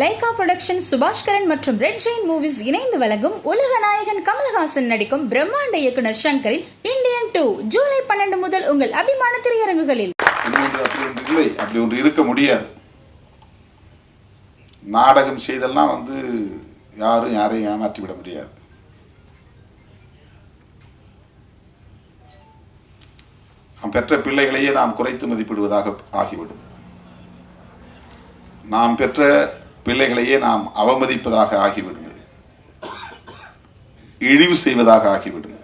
Lyca production Subaskaran மற்றும் red Jain movies இணைந்து வழங்கும் உலக நாயகன் கமல்ஹாசன் நடிக்கும் பிரம்மாண்ட இயக்குனர் ஷங்கரின் இந்தியன் டூ ஜூலை பன்னெண்டு முதல் உங்கள் அபிமான திரையரங்குகளில். அப்படி ஒன்று இல்லை அப்படி ஒன்று இருக்க முடியாது. நாடகம் செய்தெல்லாம் வந்து யாரும் யாரையும் ஏமாற்றி விட முடியாது. நாம் பெற்ற பிள்ளைகளையே நாம் குறைத்து மதிப்பிடுவதாக ஆகிவிடும். நாம் பெற்ற பிள்ளைகளையே நாம் அவமதிப்பதாக ஆகிவிடும் இழிவு செய்வதாக ஆகிவிடும்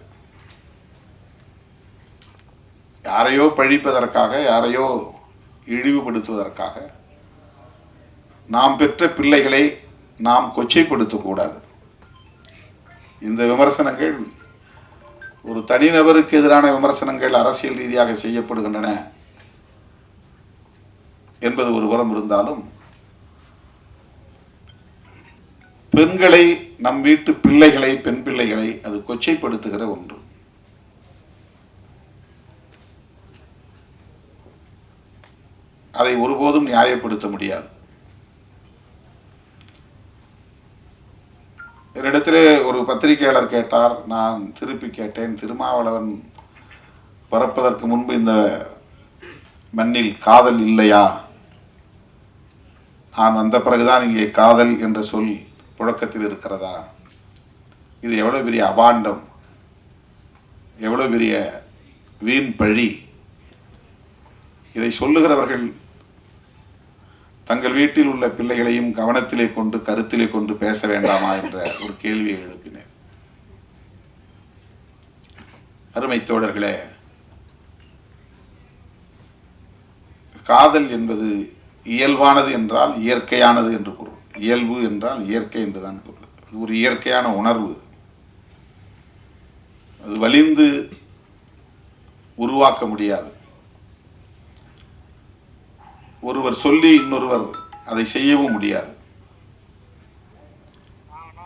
யாரையோ பழிப்பதற்காக யாரையோ இழிவுபடுத்துவதற்காக நாம் பெற்ற பிள்ளைகளை நாம் கொச்சைப்படுத்தக்கூடாது. இந்த விமர்சனங்கள் ஒரு தனிநபருக்கு எதிரான விமர்சனங்கள் அரசியல் ரீதியாக செய்யப்படுகின்றன என்பது ஒரு புறம் இருந்தாலும் பெண்களை நம் வீட்டு பிள்ளைகளை பெண் பிள்ளைகளை அது கொச்சைப்படுத்துகிற ஒன்று. அதை ஒருபோதும் நியாயப்படுத்த முடியாது. என்னிடத்திலே ஒரு பத்திரிகையாளர் கேட்டார் நான் திருப்பி கேட்டேன் திருமாவளவன் பிறப்பதற்கு முன்பு இந்த மண்ணில் காதல் இல்லையா? நான் வந்த பிறகுதான் இங்கே காதல் என்ற சொல் புழக்கத்தில் இருக்கிறதா? இது எவ்வளவு பெரிய அபாண்டம்? எவ்வளவு பெரிய வீண் பழி? இதை சொல்லுகிறவர்கள் தங்கள் வீட்டில் உள்ள பிள்ளைகளையும் கவனத்திலே கொண்டு கருத்திலே கொண்டு பேச வேண்டாமா என்ற ஒரு கேள்வியை எழுப்பினேன். அருமை தோழர்களே காதல் என்பது இயல்பானது என்றால் இயற்கையானது என்று பொருள். இயல்பு என்றால் இயற்கை என்றுதான் பொருள். அது ஒரு இயற்கையான உணர்வு. அது வலிந்து உருவாக்க முடியாது. ஒருவர் சொல்லி இன்னொருவர் அதை செய்யவும் முடியாது.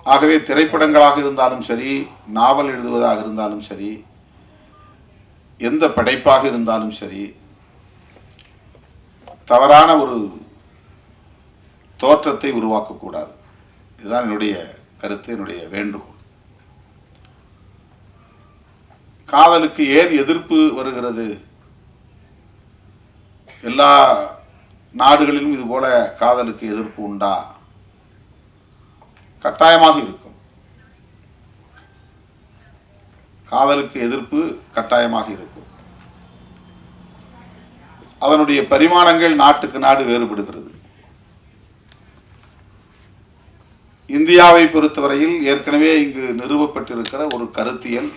ஆகவே திரைப்படங்களாக இருந்தாலும் சரி நாவல் எழுதுவதாக இருந்தாலும் சரி எந்த படைப்பாக இருந்தாலும் சரி தவறான ஒரு தோற்றத்தை உருவாக்கக்கூடாது. இதுதான் என்னுடைய கருத்து என்னுடைய வேண்டுகோள். காதலுக்கு ஏன் எதிர்ப்பு வருகிறது? எல்லா நாடுகளிலும் இது போல காதலுக்கு எதிர்ப்பு உண்டா? கட்டாயமாக இருக்கும். காதலுக்கு எதிர்ப்பு கட்டாயமாக இருக்கும். அதனுடைய பரிமாணங்கள் நாட்டுக்கு நாடு வேறுபடுகிறது. இந்தியாவை பொறுத்தவரையில் ஏற்கனவே இங்கு நிறுவப்பட்டிருக்கிற ஒரு கருத்தியல்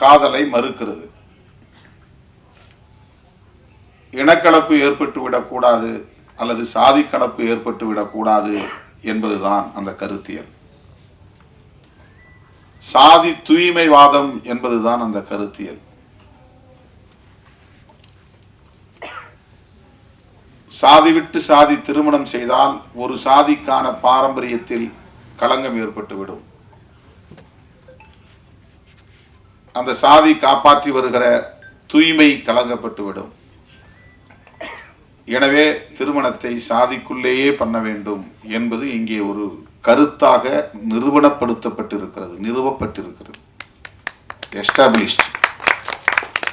காதலை மறுக்கிறது. இனக்கலப்பு ஏற்பட்டு விடக்கூடாது அல்லது சாதி கலப்பு ஏற்பட்டு விடக்கூடாது என்பதுதான் அந்த கருத்தியல். சாதி தூய்மைவாதம் என்பதுதான் அந்த கருத்தியல். சாதி விட்டு சாதி திருமணம் செய்தால் ஒரு சாதிக்கான பாரம்பரியத்தில் களங்கம் ஏற்பட்டுவிடும் அந்த சாதி காப்பாற்றி வருகிற தூய்மை கலங்கப்பட்டுவிடும் எனவே திருமணத்தை சாதிக்குள்ளேயே பண்ண வேண்டும் என்பது இங்கே ஒரு கருத்தாக நிறுவனப்படுத்தப்பட்டிருக்கிறது நிறுவப்பட்டிருக்கிறது. எஸ்டாப்ளிஷ்ட்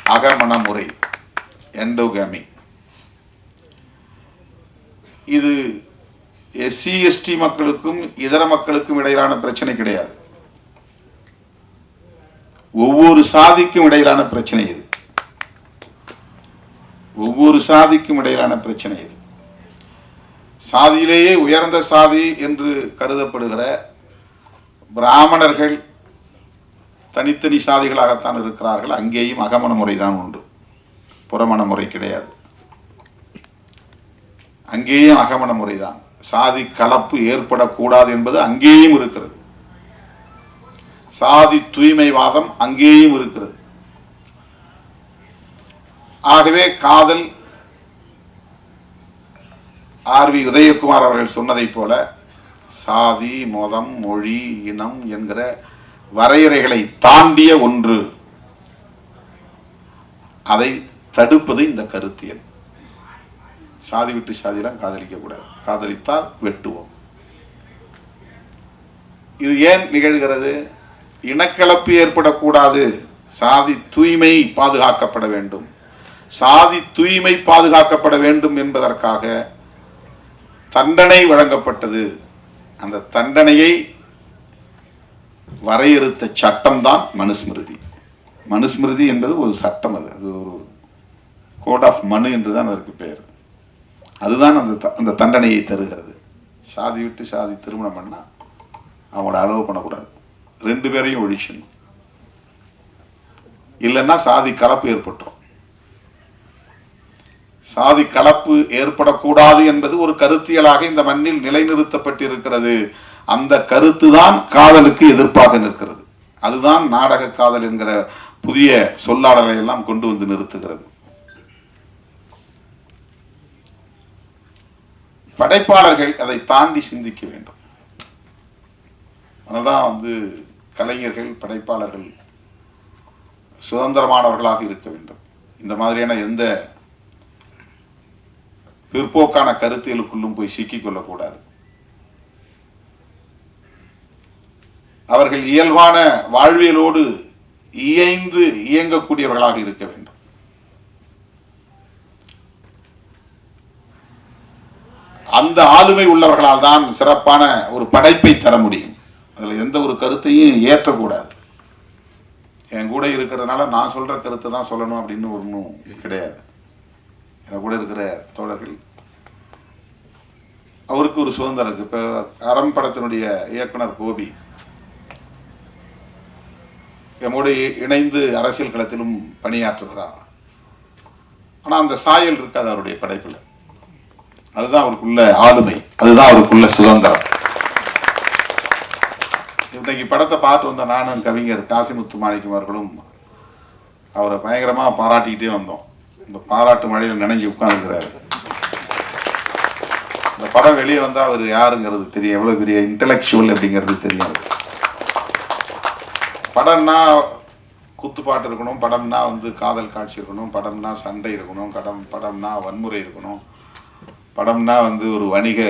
அகமண முறை எண்டோகாமி இது எஸ்சி எஸ்டி மக்களுக்கும் இதர மக்களுக்கும் இடையிலான பிரச்சனை கிடையாது. ஒவ்வொரு சாதிக்கும் இடையிலான பிரச்சனை இது. ஒவ்வொரு சாதிக்கும் இடையிலான பிரச்சனை இது. சாதியிலேயே உயர்ந்த சாதி என்று கருதப்படுகிற பிராமணர்கள் தனித்தனி சாதிகளாகத்தான் இருக்கிறார்கள். அங்கேயும் அகமண முறைதான் உண்டு. புறமண முறை கிடையாது. அங்கேயும் அகமண முறைதான். சாதி கலப்பு ஏற்படக்கூடாது என்பது அங்கேயும் இருக்கிறது. சாதி தூய்மைவாதம் அங்கேயும் இருக்கிறது. ஆகவே காதல் ஆர் வி உதயகுமார் அவர்கள் சொன்னதைப் போல சாதி மதம் மொழி இனம் என்கிற வரையறைகளை தாண்டிய ஒன்று. அதை தடுப்பது இந்த கருத்தியல். சாதி விட்டு சாதியெல்லாம் காதலிக்க கூடாது. காதலித்தால் வெட்டுவோம். இது ஏன் நிகழ்கிறது? இனக்கலப்பு ஏற்படக்கூடாது. சாதி தூய்மை பாதுகாக்கப்பட வேண்டும். சாதி தூய்மை பாதுகாக்கப்பட வேண்டும் என்பதற்காக தண்டனை வழங்கப்பட்டது. அந்த தண்டனையை வரையறுத்த சட்டம்தான் மனுஸ்மிருதி. மனுஸ்மிருதி என்பது ஒரு சட்டம் அது. அது ஒரு கோட் ஆஃப் மனு என்று தான் அதற்கு பெயர். அதுதான் அந்த த- அந்த தண்டனையை தருகிறது. சாதி விட்டு சாதி திருமணம் பண்ணால் அவங்கள அளவு பண்ணக்கூடாது. ரெண்டு பேரையும் ஒழிச்சணும் இல்லைன்னா சாதி கலப்பு ஏற்பட்டுரும். சாதி கலப்பு ஏற்படக்கூடாது என்பது ஒரு கருத்தியலாக இந்த மண்ணில் நிலைநிறுத்தப்பட்டிருக்கிறது. அந்த கருத்து தான் காதலுக்கு எதிர்ப்பாக நிற்கிறது. அதுதான் நாடக காதல் என்கிற புதிய சொல்லாடலை எல்லாம் கொண்டு வந்து நிறுத்துகிறது. படைப்பாளர்கள் அதை தாண்டி சிந்திக்க வேண்டும். அதனால்தான் வந்து கலைஞர்கள் படைப்பாளர்கள் சுதந்திரமானவர்களாக இருக்க வேண்டும். இந்த மாதிரியான எந்த பிற்போக்கான கருத்தியலுக்குள்ளும் போய் சிக்கிக் கொள்ளக்கூடாது. அவர்கள் இயல்பான வாழ்வியலோடு இயைந்து இயங்கக்கூடியவர்களாக இருக்க வேண்டும். அந்த ஆளுமை உள்ளவர்களால் தான் சிறப்பான ஒரு படைப்பை தர முடியும். அதில் எந்த ஒரு கருத்தையும் ஏற்றக்கூடாது. என் கூட இருக்கிறதுனால நான் சொல்கிற கருத்தை தான் சொல்லணும் அப்படின்னு ஒன்றும் கிடையாது. என் கூட இருக்கிற தோழர்கள். அவருக்கு ஒரு சுதந்திரம் இருக்குது இப்போ அறம் படத்தினுடைய இயக்குனர் கோபி. எம்மோடு இணைந்து அரசியல் களத்திலும் பணியாற்றுகிறார். ஆனால் அந்த சாயல் இருக்காது அவருடைய படைப்பில். அதுதான் அவருக்குள்ள ஆளுமை அதுதான் அவருக்குள்ள சுதந்திரம். இன்றைக்கு படத்தை பார்த்து வந்த நானும் கவிஞர் காசிமுத்து மாணிக்கம் அவர்களும் அவரை பயங்கரமாக பாராட்டிக்கிட்டே வந்தோம். இந்த பாராட்டு மழையில் நினைஞ்சு உட்காந்துக்கிறாரு இந்த படம் வெளியே வந்தால் அவர் யாருங்கிறது தெரியும். எவ்வளோ பெரிய இன்டலெக்சுவல் அப்படிங்கிறது தெரியும் படம்னா குத்துப்பாட்டு இருக்கணும் படம்னா வந்து காதல் காட்சி இருக்கணும் படம்னா சண்டை இருக்கணும் கடம் படம்னா வன்முறை இருக்கணும். படம்னா வந்து ஒரு வணிக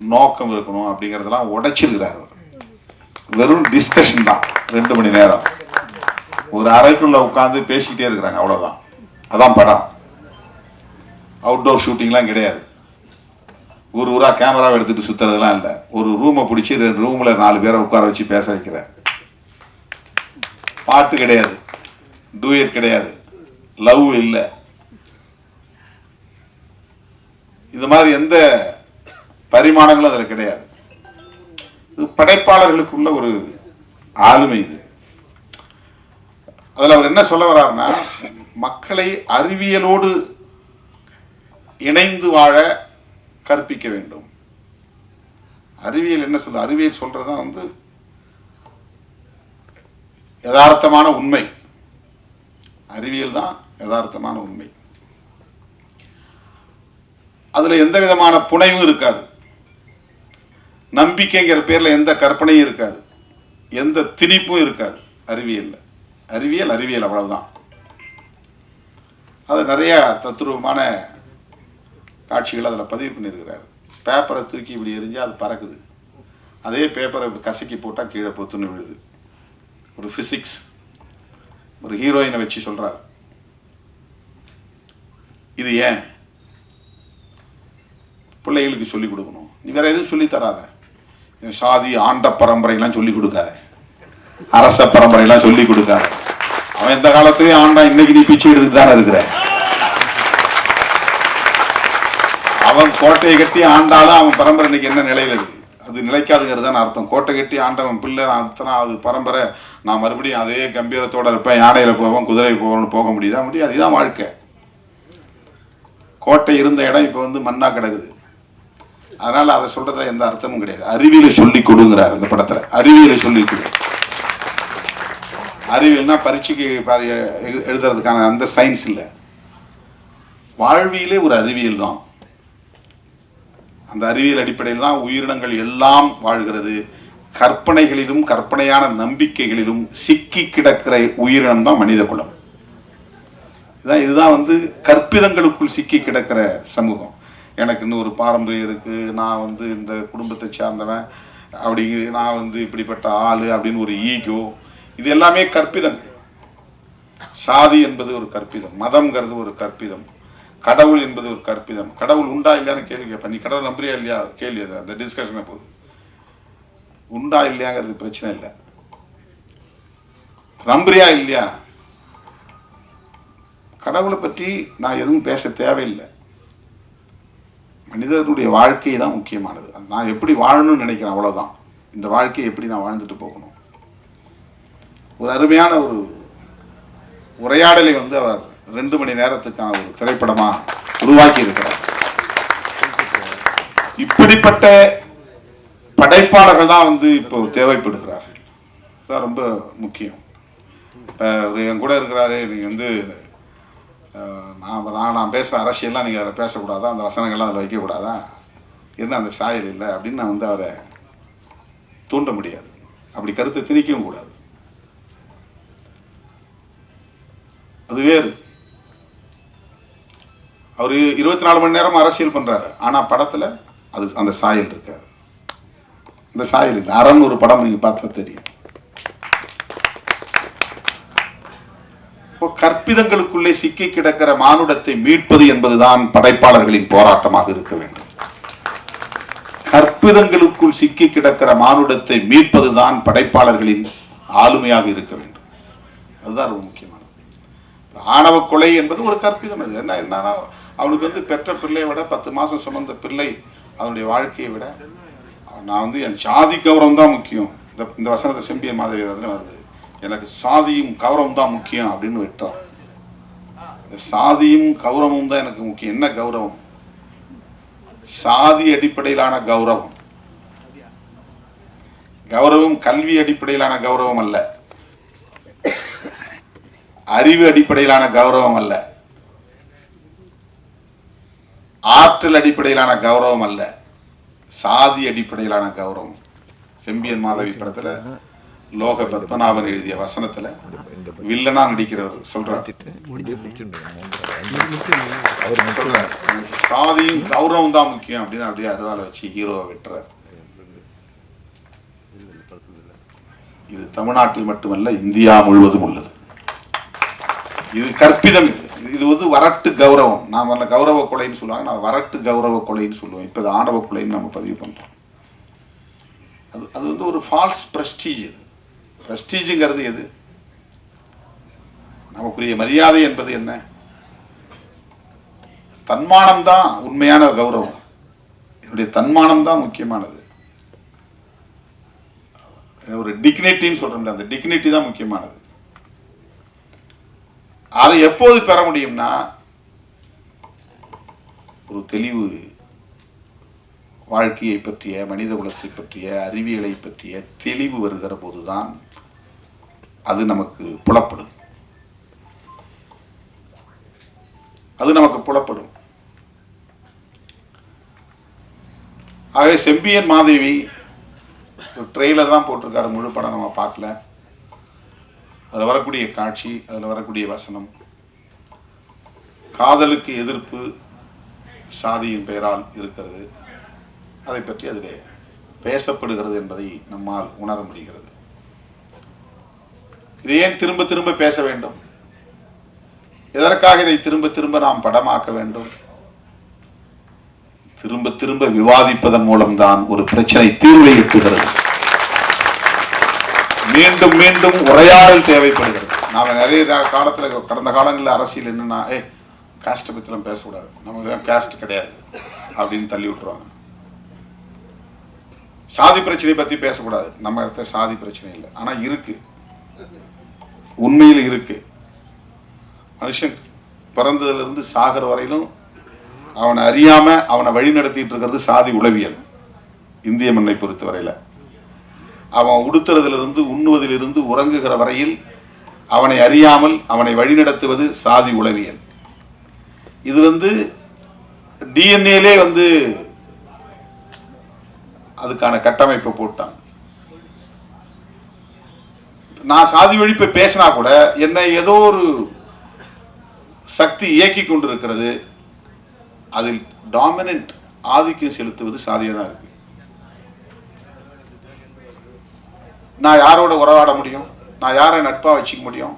நோக்கம் இருக்கணும் அப்படிங்கிறதெல்லாம் உடைச்சிருக்கிறார் அவர். வெறும் டிஸ்கஷன் தான் ரெண்டு மணி நேரம். ஒரு அறைக்குள்ள உட்காந்து பேசிக்கிட்டே இருக்கிறாங்க அவ்வளோதான் அதான் படம். அவுட்டோர் ஷூட்டிங்லாம் கிடையாது. ஊர் ஊராக கேமராவை எடுத்துட்டு சுற்றுறதுலாம் இல்லை. ஒரு ரூமை பிடிச்சி ரெண்டு ரூமில் நாலு பேரை உட்கார வச்சு பேச வைக்கிறேன் பாட்டு கிடையாது. டூயட் கிடையாது. லவ் இல்லை. இது மாதிரி எந்த பரிமாணங்களும் அதில் கிடையாது. இது படைப்பாளர்களுக்குள்ள ஒரு ஆளுமை இது. அதில் அவர் என்ன சொல்ல வர்றாருன்னா மக்களை அறிவியலோடு இணைந்து வாழ கற்பிக்க வேண்டும். அறிவியல் என்ன சொல்ல அறிவியல் சொல்றதுதான் வந்து யதார்த்தமான உண்மை. அறிவியல் தான் யதார்த்தமான உண்மை. அதில் எந்த விதமான புனைவும் இருக்காது. நம்பிக்கைங்கிற பேரில் எந்த கற்பனையும் இருக்காது. எந்த திணிப்பும் இருக்காது. அறிவியலில். அறிவியல் அறிவியல் அவ்வளவுதான். அது நிறையா தத்துருவமான காட்சிகள் அதில் பதிவு பண்ணியிருக்கிறார். பேப்பரை தூக்கி இப்படி எரிஞ்சால் அது பறக்குது. அதே பேப்பரை கசக்கி போட்டால் கீழே பொத்துன்னு விழுது. ஒரு ஃபிசிக்ஸ் ஒரு ஹீரோயினை வச்சு சொல்கிறார் இது ஏன்? பிள்ளைகளுக்கு சொல்லிக் கொடுக்கணும். நீ வேற எதுவும் சொல்லி தராத. சாதி ஆண்ட பரம்பரையெல்லாம் சொல்லி கொடுக்காத. அரச பரம்பரையெல்லாம் சொல்லி கொடுக்காத. அவன் எந்த காலத்துலயும் ஆண்டான் இன்னைக்கு நீ பிச்சை எடுத்துட்டு தானே இருக்கிற. அவன் கோட்டையை கட்டி ஆண்டாலும் அவன் பரம்பரை இன்னைக்கு என்ன நிலையில இருக்கு? அது நிலைக்காதுங்கிறது தான் அர்த்தம். கோட்டை கட்டி ஆண்டவன் பிள்ளை நான் அத்தனை அது பரம்பரை. நான் மறுபடியும் அதே கம்பீரத்தோட இருப்பேன். யானையில போவேன் குதிரை போவேன்னு போக முடியுதா? முடியாது. இதுதான் வாழ்க்கை. கோட்டை இருந்த இடம் இப்போ வந்து மண்ணா கிடக்குது. அதனால அதை சொல்றதுல எந்த அர்த்தமும் கிடையாது. அறிவியலை சொல்லி கொடுங்கிறார் இந்த படத்துல. அறிவியலை சொல்லி கொடு. அறிவியல்னா பரீட்சைக்கு எழு- எழுதுறதுக்கான அந்த சயின்ஸ் இல்லை. வாழ்வியலே ஒரு அறிவியல் தான். அந்த அறிவியல் அடிப்படையில் தான் உயிரினங்கள் எல்லாம் வாழ்கிறது. கற்பனைகளிலும் கற்பனையான நம்பிக்கைகளிலும் சிக்கி கிடக்கிற உயிரினம் தான் மனித குலம். இதான் இதுதான் வந்து கற்பிதங்களுக்குள் சிக்கி கிடக்கிற சமூகம். எனக்கு இன்னும் ஒரு பாரம்பரியம் இருக்குது நான் வந்து இந்த குடும்பத்தை சார்ந்தவன். அப்படி நான் வந்து இப்படிப்பட்ட ஆள் அப்படின்னு ஒரு ஈகோ. இது எல்லாமே கற்பிதம். சாதி என்பது ஒரு கற்பிதம். மதம்ங்கிறது ஒரு கற்பிதம். கடவுள் என்பது ஒரு கற்பிதம். கடவுள் உண்டா இல்லையான்னு கேள்வி கேட்பேன். நீ கடவுள் நம்புறியா இல்லையா? கேள்வி அது. அந்த டிஸ்கஷனை போகுது. உண்டா இல்லையாங்கிறது பிரச்சனை இல்லை. நம்புறியா இல்லையா? கடவுளை பற்றி நான் எதுவும் பேச தேவையில்லை. மனிதனுடைய வாழ்க்கை தான் முக்கியமானது. நான் எப்படி வாழணும்னு நினைக்கிறேன் அவ்வளோதான் இந்த வாழ்க்கையை எப்படி நான் வாழ்ந்துட்டு போகணும்? ஒரு அருமையான ஒரு உரையாடலை வந்து அவர் ரெண்டு மணி நேரத்துக்கான ஒரு திரைப்படமாக உருவாக்கி இருக்கிறார் இப்படிப்பட்ட படைப்பாளர்கள் தான் வந்து இப்போ தேவைப்படுகிறார்கள். அதுதான் ரொம்ப முக்கியம். இப்போ என் கூட இருக்கிறாரு நீங்கள் வந்து நான் நான் நான் பேசுகிற அரசியல்லாம் நீங்கள் அதில் பேசக்கூடாதா? அந்த வசனங்கள்லாம் அதில் வைக்கக்கூடாதா? என்ன அந்த சாயல் இல்லை அப்படின்னு நான் வந்து அவரை தூண்ட முடியாது. அப்படி கருத்தை திணிக்கவும் கூடாது. அது வேறு. அவர் இருபத்தி நாலு மணி நேரம் அரசியல் பண்றாரு. ஆனால் படத்துல அது அந்த சாயல் இருக்காது. அந்த சாயல் இல்லை. அரண் ஒரு படம் நீங்க பார்த்தா தெரியும். கற்பிதங்களுக்குள்ளே சிக்கி கிடக்கிற மானுடத்தை மீட்பது என்பதுதான் படைப்பாளர்களின் போராட்டமாக இருக்க வேண்டும். கற்பிதங்களுக்குள் சிக்கி கிடக்கிற மானுடத்தை மீட்பதுதான் படைப்பாளர்களின் ஆளுமையாக இருக்க வேண்டும். அதுதான் ரொம்ப முக்கியமானது. ஆணவ கொலை என்பது ஒரு கற்பிதம். அது என்ன என்னன்னா அவனுக்கு வந்து பெற்ற பிள்ளையை விட பத்து மாசம் சுமந்த பிள்ளை அவனுடைய வாழ்க்கையை விட நான் வந்து என் சாதி கௌரவம் தான் முக்கியம். இந்த இந்த வசனத்தை செம்பிய மாதிரி வருது எனக்கு சாதியும் கௌரவம் தான் முக்கியம் அப்படின்னு விட்டான் சாதியும் கௌரவமும் தான் எனக்கு முக்கியம். என்ன கௌரவம்? சாதி அடிப்படையிலான கௌரவம். கௌரவம் கல்வி அடிப்படையிலான கௌரவம் அல்ல. அறிவு அடிப்படையிலான கௌரவம் அல்ல. ஆற்றல் அடிப்படையிலான கௌரவம் அல்ல. சாதி அடிப்படையிலான கௌரவம். செம்பியன் மாதவி படத்துல லோக பத்மநாபன் எழுதிய வசனத்துல வில்லனா நடிக்கிறவர் சொல்றார். சொல்றார். சாதியும் கௌரவம் தான் முக்கியம் அப்படின்னு அப்படியே அருவாலை வச்சு ஹீரோவை வெட்டுறார். இது தமிழ்நாட்டில் மட்டுமல்ல இந்தியா முழுவதும் உள்ளது. இது கற்பிதம் இது. இது வந்து வரட்டு கௌரவம். நாம் வரல கௌரவ கொலைன்னு சொல்லுவாங்க நான் வரட்டு கௌரவ கொலைன்னு சொல்லுவோம் இப்போ இது ஆணவ கொலைன்னு நம்ம பதிவு பண்றோம். அது அது வந்து ஒரு ஃபால்ஸ் பிரஸ்டீஜ் இது. பிரஸ்டீஜுங்கிறது எது? நமக்குரிய மரியாதை என்பது என்ன? தன்மானம் தான் உண்மையான கௌரவம். என்னுடைய தன்மானம் தான் முக்கியமானது. ஒரு டிக்னிட்டின்னு சொல்றோம்ல அந்த டிக்னிட்டி தான் முக்கியமானது. அதை எப்போது பெற முடியும்னா ஒரு தெளிவு வாழ்க்கையை பற்றிய மனித குலத்தை பற்றிய அறிவியலை பற்றிய தெளிவு வருகிற போதுதான் அது நமக்கு புலப்படும். அது நமக்கு புலப்படும். ஆகவே செம்பியன் மாதேவி ஒரு ட்ரெய்லர் தான் போட்டிருக்காரு. முழு படம் நம்ம பார்க்கல. அதில் வரக்கூடிய காட்சி அதில் வரக்கூடிய வசனம் காதலுக்கு எதிர்ப்பு சாதியின் பெயரால் இருக்கிறது. அதை பற்றி அதில் பேசப்படுகிறது என்பதை நம்மால் உணர முடிகிறது. இதை ஏன் திரும்ப திரும்ப பேச வேண்டும்? எதற்காக இதை திரும்ப திரும்ப நாம் படமாக்க வேண்டும்? திரும்ப திரும்ப விவாதிப்பதன் மூலம்தான் ஒரு பிரச்சனை தீர்வை எட்டுகிறது. மீண்டும் மீண்டும் உரையாடல் தேவைப்படுகிறது. நாம நிறைய காலத்தில் காலத்துல கடந்த காலங்களில் அரசியல் என்னன்னா ஏ காஸ்ட்டை பற்றிலாம் பேசக்கூடாது. நமக்கு தான் காஸ்ட் கிடையாது. அப்படின்னு தள்ளி விட்டுருவாங்க. சாதி பிரச்சனை பற்றி பேசக்கூடாது. நம்ம இடத்துல சாதி பிரச்சனை இல்லை. ஆனால் இருக்கு. உண்மையில் இருக்கு. மனுஷன் பிறந்ததுலேருந்து சாகிற வரையிலும் அவனை அறியாமல் அவனை வழி நடத்திட்டு இருக்கிறது சாதி உளவியல். இந்திய மண்ணை பொறுத்தவரையில் அவன் உடுத்துறதிலிருந்து உண்ணுவதிலிருந்து உறங்குகிற வரையில் அவனை அறியாமல் அவனை வழிநடத்துவது சாதி உளவியல். இது வந்து டிஎன்ஏலே வந்து அதுக்கான கட்டமைப்பை போட்டான் நான் சாதி ஒழிப்பை பேசினா கூட என்னை ஏதோ ஒரு சக்தி இயக்கி கொண்டிருக்கிறது. அதில் டாமினன்ட் ஆதிக்கம் செலுத்துவது சாதியாக தான் இருக்கு. நான் யாரோட உறவாட முடியும்? நான் யாரை நட்பாக வச்சுக்க முடியும்?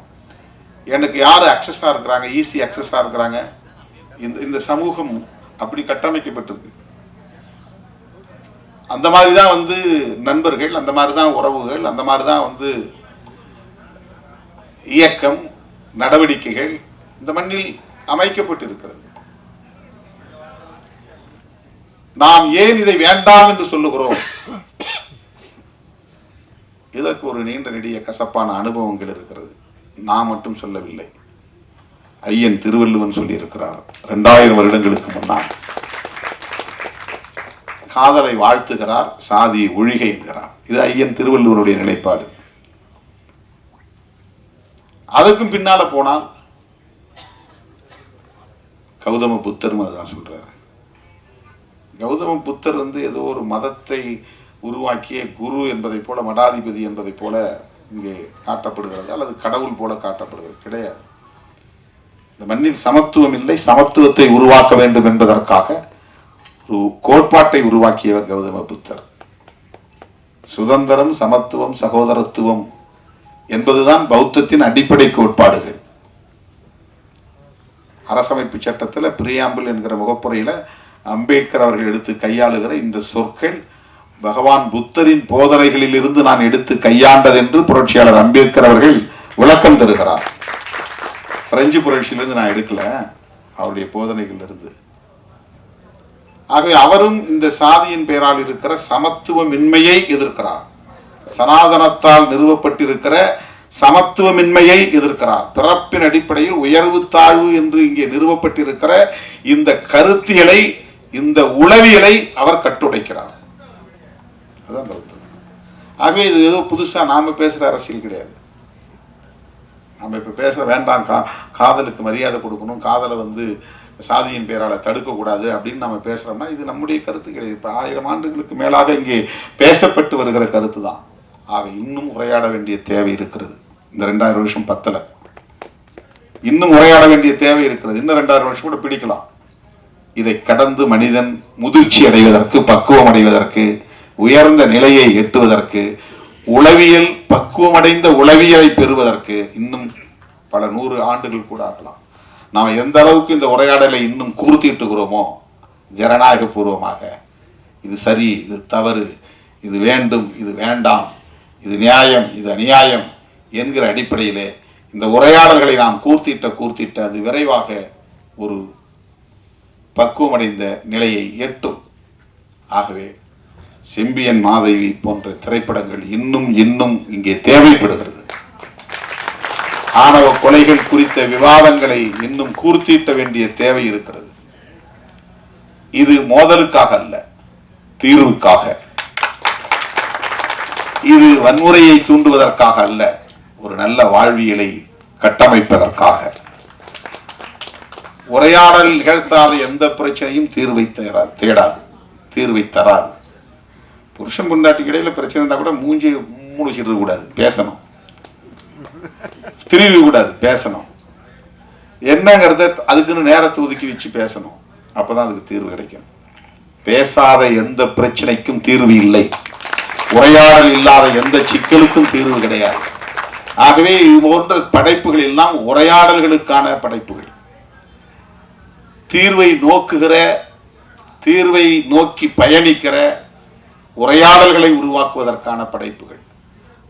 எனக்கு யார் அக்சஸாக இருக்கிறாங்க? ஈஸி அக்சஸாக இருக்கிறாங்க? இந்த இந்த சமூகம் அப்படி கட்டமைக்கப்பட்டிருக்கு. அந்த மாதிரி தான் வந்து நண்பர்கள் அந்த மாதிரி தான் உறவுகள் அந்த மாதிரி தான் வந்து இயக்கம் நடவடிக்கைகள் இந்த மண்ணில் அமைக்கப்பட்டிருக்கிறது. நாம் ஏன் இதை வேண்டாம் என்று சொல்லுகிறோம்? இதற்கு ஒரு நீண்ட நெடிய கசப்பான அனுபவங்கள் இருக்கிறது. நான் மட்டும் சொல்லவில்லை. ஐயன் திருவள்ளுவன் சொல்லியிருக்கிறார் ரெண்டாயிரம் வருடங்களுக்கு முன்னால் காதலை வாழ்த்துகிறார் சாதி ஒழிகை என்கிறார். இது ஐயன் திருவள்ளுவருடைய நிலைப்பாடு. அதற்கும் பின்னால போனால் கௌதம புத்தரும் அதுதான் சொல்றாரு. கௌதம புத்தர் வந்து ஏதோ ஒரு மதத்தை உருவாக்கிய குரு என்பதை போல மடாதிபதி என்பதை போல இங்கே காட்டப்படுகிறது. அல்லது கடவுள் போல காட்டப்படுகிறது. கிடையாது. இந்த மண்ணில் சமத்துவம் இல்லை சமத்துவத்தை உருவாக்க வேண்டும் என்பதற்காக கோட்பாட்டை உருவாக்கியவர் கௌதம புத்தர் சுதந்திரம் சமத்துவம் சகோதரத்துவம் என்பதுதான் பௌத்தத்தின் அடிப்படை கோட்பாடுகள். அரசமைப்பு சட்டத்தில் பிரியாம்பிள் என்கிற முகப்புறையில் அம்பேத்கர் அவர்கள் எடுத்து கையாளுகிற இந்த சொற்கள் பகவான் புத்தரின் போதனைகளில் இருந்து நான் எடுத்து கையாண்டது என்று புரட்சியாளர் அம்பேத்கர் அவர்கள் விளக்கம் தருகிறார். பிரெஞ்சு புரட்சியிலிருந்து நான் எடுக்கல அவருடைய போதனைகள் இருந்து. ஆகவே அவரும் இந்த சாதியின் பெயரால் இருக்கிற சமத்துவமின்மையை எதிர்க்கிறார். சனாதனத்தால் நிறுவப்பட்டிருக்கிற சமத்துவமின்மையை எதிர்க்கிறார். பிறப்பின் அடிப்படையில் உயர்வு தாழ்வு என்று இங்கே நிறுவப்பட்டிருக்கிற இந்த கருத்தியலை இந்த உளவியலை அவர் கட்டுடைக்கிறார். அதான் பௌத்தம் ஆகவே இது ஏதோ புதுசா நாம பேசுற அரசியல் கிடையாது. நம்ம இப்போ பேசுகிற வேண்டாம் கா காதலுக்கு மரியாதை கொடுக்கணும் காதலை வந்து சாதியின் பேரால் தடுக்கக்கூடாது அப்படின்னு நம்ம பேசுறோம்னா இது நம்முடைய கருத்து கிடையாது. இப்போ ஆயிரம் ஆண்டுகளுக்கு மேலாக இங்கே பேசப்பட்டு வருகிற கருத்து தான். ஆக இன்னும் உரையாட வேண்டிய தேவை இருக்கிறது. இந்த ரெண்டாயிரம் வருஷம் பத்தல. இன்னும் உரையாட வேண்டிய தேவை இருக்கிறது. இன்னும் ரெண்டாயிரம் வருஷம் கூட பிடிக்கலாம். இதை கடந்து மனிதன் முதிர்ச்சி அடைவதற்கு பக்குவம் அடைவதற்கு உயர்ந்த நிலையை எட்டுவதற்கு உளவியல் பக்குவமடைந்த உளவியலை பெறுவதற்கு இன்னும் பல நூறு ஆண்டுகள் கூட ஆகலாம். நாம் எந்த அளவுக்கு இந்த உரையாடலை இன்னும் கூர்த்திட்டுகிறோமோ ஜனநாயக பூர்வமாக இது சரி இது தவறு இது வேண்டும் இது வேண்டாம் இது நியாயம் இது அநியாயம் என்கிற அடிப்படையிலே இந்த உரையாடல்களை நாம் கூர்த்திட்ட கூர்த்திட்ட அது விரைவாக ஒரு பக்குவமடைந்த நிலையை எட்டும். ஆகவே செம்பியன் மாதவி போன்ற திரைப்படங்கள் இன்னும் இன்னும் இங்கே தேவைப்படுகிறது. ஆணவ கொலைகள் குறித்த விவாதங்களை இன்னும் கூர்த்தீட்ட வேண்டிய தேவை இருக்கிறது. இது மோதலுக்காக அல்ல தீர்வுக்காக. இது வன்முறையை தூண்டுவதற்காக அல்ல ஒரு நல்ல வாழ்வியலை கட்டமைப்பதற்காக. உரையாடல் நிகழ்த்தாத எந்த பிரச்சனையும் தீர்வை தேரா- தேடாது தீர்வை தராது. புருஷன் பொண்டாட்டிக்கு இடையில பிரச்சனை இருந்தால் கூட மூஞ்சி மூடிச்சிட்டு கூடாது பேசணும். திருவி கூடாது பேசணும். என்னங்கிறத அதுக்குன்னு நேரத்தை ஒதுக்கி வச்சு பேசணும். அப்பதான் அதுக்கு தீர்வு கிடைக்கும். பேசாத எந்த பிரச்சனைக்கும் தீர்வு இல்லை. உரையாடல் இல்லாத எந்த சிக்கலுக்கும் தீர்வு கிடையாது. ஆகவே இது போன்ற படைப்புகள் எல்லாம் உரையாடல்களுக்கான படைப்புகள். தீர்வை நோக்குகிற தீர்வை நோக்கி பயணிக்கிற உரையாடல்களை உருவாக்குவதற்கான படைப்புகள்.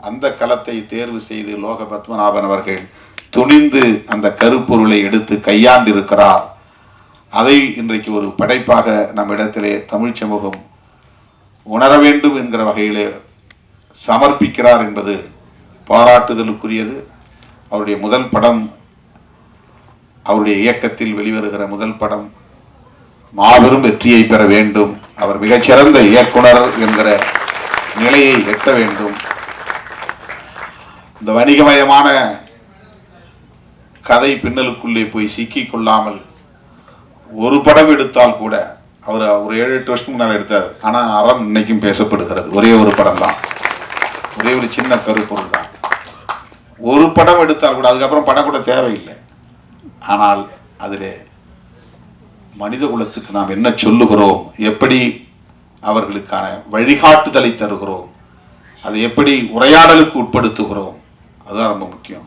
அந்த களத்தை தேர்வு செய்து லோக பத்மநாபன் அவர்கள் துணிந்து அந்த கருப்பொருளை எடுத்து கையாண்டிருக்கிறார். அதை இன்றைக்கு ஒரு படைப்பாக நம்மிடத்திலே தமிழ் சமூகம் உணர வேண்டும் என்கிற வகையிலே சமர்ப்பிக்கிறார் என்பது பாராட்டுதலுக்குரியது. அவருடைய முதல் படம் அவருடைய இயக்கத்தில் வெளிவருகிற முதல் படம் மாபெரும் வெற்றியை பெற வேண்டும். அவர் மிகச்சிறந்த இயக்குனர் என்கிற நிலையை எட்ட வேண்டும். இந்த வணிகமயமான கதை பின்னலுக்குள்ளே போய் சிக்கி கொள்ளாமல் ஒரு படம் எடுத்தால் கூட அவர் ஒரு ஏழு எட்டு வருஷத்துக்கு முன்னால் எடுத்தார். ஆனால் அறம் இன்னைக்கும் பேசப்படுகிறது. ஒரே ஒரு படம் தான் ஒரே ஒரு சின்ன கருப்பொருள் தான் ஒரு படம் எடுத்தால் கூட அதுக்கப்புறம் படம் கூட தேவையில்லை. ஆனால் அதில் மனித குலத்துக்கு நாம் என்ன சொல்லுகிறோம்? எப்படி அவர்களுக்கான வழிகாட்டுதலை தருகிறோம்? அதை எப்படி உரையாடலுக்கு உட்படுத்துகிறோம்? அதுதான் ரொம்ப முக்கியம்.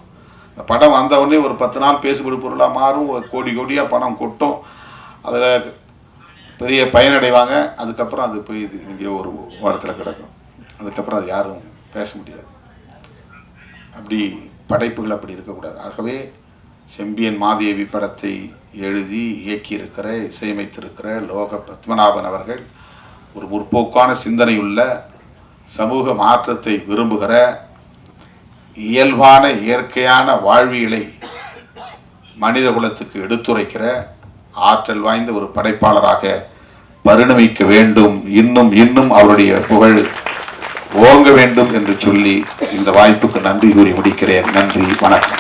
இந்த படம் வந்தவுடனே ஒரு பத்து நாள் பேசுபடு பொருளாக மாறும் ஒரு கோடி கோடியாக பணம் கொட்டும். அதில் பெரிய பயனடைவாங்க. அதுக்கப்புறம் அது போய் இது இங்கே ஒரு வாரத்தில் கிடக்கும். அதுக்கப்புறம் அது யாரும் பேச முடியாது. அப்படி படைப்புகள் அப்படி இருக்கக்கூடாது. ஆகவே செம்பியன் மாதேவி படத்தை எழுதி இயக்கியிருக்கிற இசையமைத்திருக்கிற லோக பத்மநாபன் அவர்கள் ஒரு முற்போக்கான சிந்தனையுள்ள சமூக மாற்றத்தை விரும்புகிற இயல்பான இயற்கையான வாழ்வியலை மனித குலத்துக்கு எடுத்துரைக்கிற ஆற்றல் வாய்ந்த ஒரு படைப்பாளராக பரிணமிக்க வேண்டும். இன்னும் இன்னும் அவருடைய புகழ் ஓங்க வேண்டும் என்று சொல்லி இந்த வாய்ப்புக்கு நன்றி கூறி முடிக்கிறேன். நன்றி வணக்கம்.